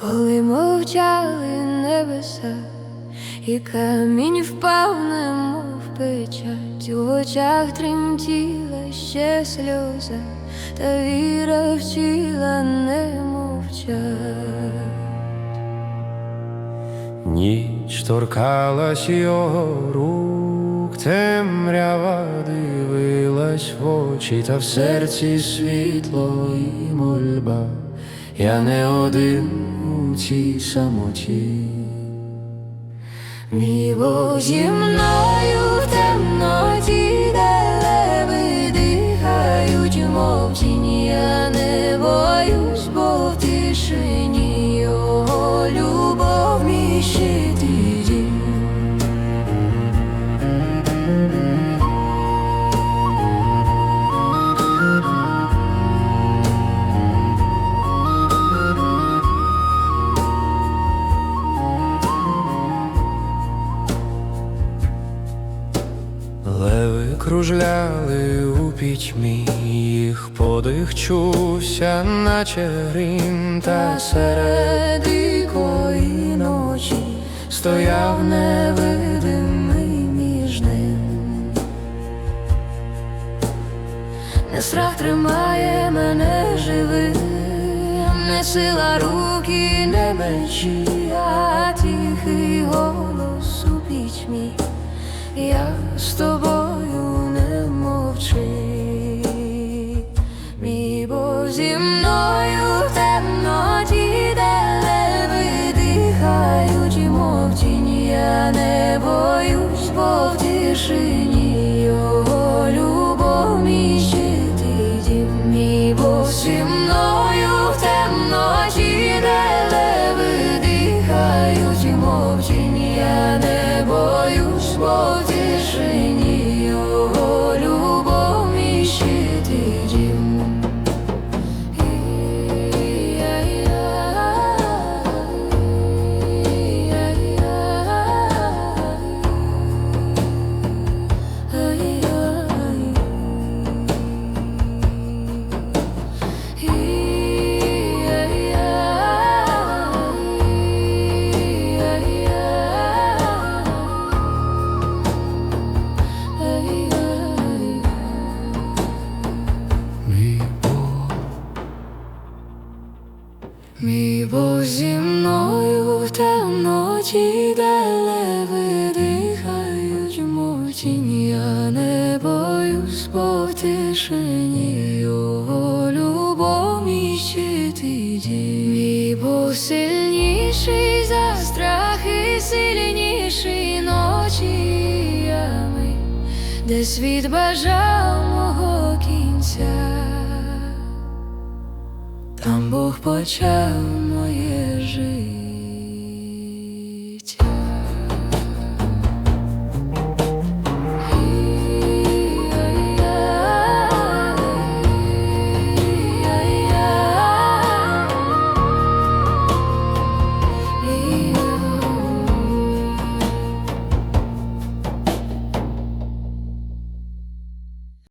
Коли мовчали небеса, і камінь впав, немов печать, у очах тремтіла ще сльоза, та віра вчила не мовчать. Ніч торкалась його рук, темрява дивилась в очі, та в серці світло і мольба, я не один у цій самоті. Мій Бог зі мною Леви кружляли у пітьмі, їх подих чувся, наче грім, та серед дикої ночі стояв невидимий між ним. Не страх тримає мене живим, не сила руки, не мечі, а тихий голос у пітьмі. Я з тобою не мовчи, мій Бог зі мною в темноті, де леви дихають, мов тіні, я не боюсь, бо в боюсь, Мій Бог зі мною в темноті, де леви дихають, мов я не боюсь, бо його любов мій щит і дім. Мій Бог сильніший за страхи, сильніший ночіями, де світ бажав Там Бог почав